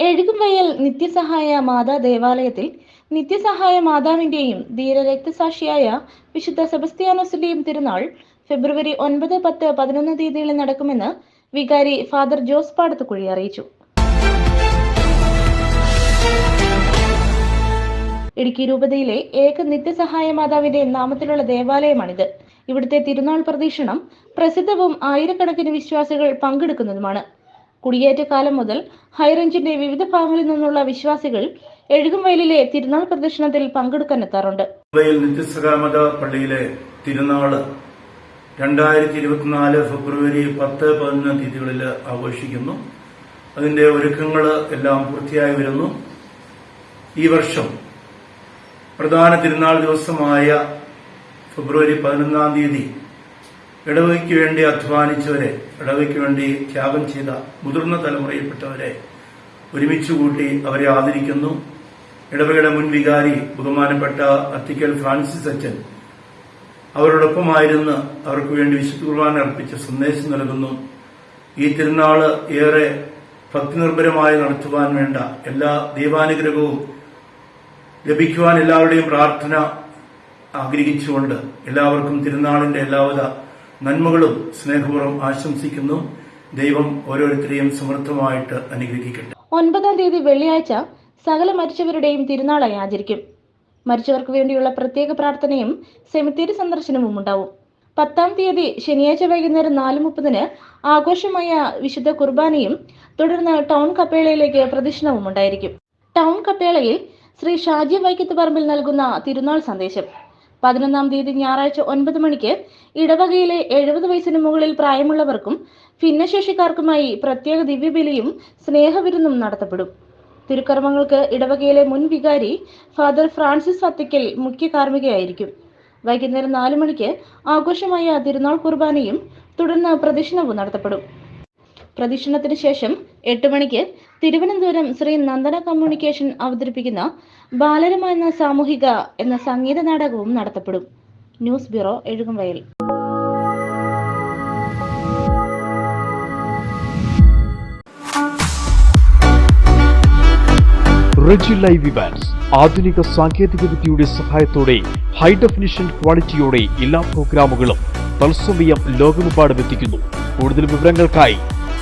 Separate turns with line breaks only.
എഴുകുംവയൽ നിത്യസഹായ മാതാ ദേവാലയത്തിൽ നിത്യസഹായ മാതാവിന്റെയും ധീരരക്തസാക്ഷിയായ വിശുദ്ധ സെബസ്ത്യാനോസിന്റെയും തിരുനാൾ ഫെബ്രുവരി ഒൻപത് പത്ത് പതിനൊന്ന് തീയതികളിൽ നടക്കുമെന്ന് വികാരി ഫാദർ ജോസ് പാടത്തുകുഴി അറിയിച്ചു. ഇടുക്കി രൂപതയിലെ ഏക നിത്യസഹായ മാതാവിന്റെ നാമത്തിലുള്ള ദേവാലയമാണിത്. ഇവിടുത്തെ തിരുനാൾ പ്രദക്ഷിണം പ്രസിദ്ധവും ആയിരക്കണക്കിന് വിശ്വാസികൾ പങ്കെടുക്കുന്നതുമാണ്. കുടിയേറ്റ കാലം മുതൽ ഹൈറേഞ്ചിന്റെ വിവിധ ഭാഗങ്ങളിൽ നിന്നുള്ള വിശ്വാസികൾ എഴുകുംവയലിലെ തിരുനാൾ പ്രദക്ഷിണത്തിൽ പങ്കെടുക്കാനെത്താറുണ്ട്.
എത്താറുണ്ട് പള്ളിയിലെ തിരുനാൾ രണ്ടായിരത്തി ഇരുപത്തിനാല് ഫെബ്രുവരി പത്ത് പതിനൊന്ന് തീയതികളിൽ ആഘോഷിക്കുന്നു. അതിന്റെ ഒരുക്കങ്ങൾ എല്ലാം പൂർത്തിയായി വരുന്നു. ഈ വർഷം പ്രധാന തിരുനാൾ ദിവസമായ ഫെബ്രുവരി പതിനൊന്നാം തീയതി ഇടവയ്ക്ക് വേണ്ടി അധ്വാനിച്ചവരെ ഇടവയ്ക്ക് വേണ്ടി ത്യാഗം ചെയ്ത മുതിർന്ന തലമുറയിൽപ്പെട്ടവരെ ഒരുമിച്ച് കൂട്ടി അവരെ ആദരിക്കുന്നു. ഇടവകയുടെ മുൻ വികാരി ബഹുമാനപ്പെട്ട അത്തിക്കൽ ഫ്രാൻസിസ് അച്ഛൻ അവരോടൊപ്പമായിരുന്ന് അവർക്ക് വേണ്ടി വിശുദ്ധ കുർബാന അർപ്പിച്ച സന്ദേശം നൽകുന്നു. ഈ തിരുനാൾ ഏറെ ഭക്തിനിർഭരമായി നടത്തുവാൻ വേണ്ട എല്ലാ ദൈവാനുഗ്രഹവും ലഭിക്കുവാൻ എല്ലാവരുടെയും പ്രാർത്ഥന ആഗ്രഹിച്ചുകൊണ്ട് എല്ലാവർക്കും തിരുനാളിന്റെ എല്ലാവിധ നന്മകളും സ്നേഹപൂർവം ആശംസിക്കുന്നു. ദൈവം ഓരോരുത്തരെയും സമൃദ്ധമായിട്ട് അനുഗ്രഹിക്കട്ടെ.
ഒൻപതാം തീയതി വെള്ളിയാഴ്ച സകല മരിച്ചവരുടെയും തിരുനാളായി ആചരിക്കും. മരിച്ചവർക്ക് വേണ്ടിയുള്ള പ്രത്യേക പ്രാർത്ഥനയും സെമിത്തേരി സന്ദർശനവും ഉണ്ടാവും. പത്താം തീയതി ശനിയാഴ്ച വൈകുന്നേരം നാല് മുപ്പതിന് ആഘോഷമായ വിശുദ്ധ കുർബാനയും തുടർന്ന് ടൗൺ കപ്പേളയിലേക്ക് പ്രദക്ഷിണവും ഉണ്ടായിരിക്കും. ടൗൺ കപ്പേളയിൽ ശ്രീ ഷാജി വൈക്കത്ത് പറമ്പിൽ നൽകുന്ന തിരുനാൾ സന്ദേശം. പതിനൊന്നാം തീയതി ഞായറാഴ്ച ഒൻപത് മണിക്ക് ഇടവകയിലെ എഴുപത് വയസ്സിന് മുകളിൽ പ്രായമുള്ളവർക്കും ഭിന്നശേഷിക്കാർക്കുമായി പ്രത്യേക ദിവ്യബലിയും സ്നേഹവിരുന്നും നടത്തപ്പെടും. തിരുക്കർമ്മങ്ങൾക്ക് ഇടവകയിലെ മുൻ വികാരി ഫാദർ ഫ്രാൻസിസ് അത്തിക്കൽ മുഖ്യ കാർമ്മികയായിരിക്കും. വൈകുന്നേരം നാലു മണിക്ക് ആഘോഷമായ തിരുനാൾ കുർബാനയും തുടർന്ന് പ്രദക്ഷിണവും നടത്തപ്പെടും. പ്രദക്ഷിണത്തിന് ശേഷം എട്ട് മണിക്ക് തിരുവനന്തപുരം ശ്രീ നന്ദന കമ്മ്യൂണിക്കേഷൻ അവതരിപ്പിക്കുന്ന ബാലരമ എന്ന സാമൂഹിക എന്ന സംഗീത നാടകവും നടത്തപ്പെടും. News bureau Ezhukumvayal.
റെജി ലൈവ് ഇവാൻസ് ആധുനിക സാങ്കേതിക വിദ്യയുടെ സഹായത്തോടെ ഹൈ ഡെഫിനിഷൻ ക്വാളിറ്റിയോടെ എല്ലാ പ്രോഗ്രാമുകളും തത്സമയം ലോകമെമ്പാടും എത്തിക്കുന്നു. കൂടുതൽ വിവരങ്ങൾക്കായി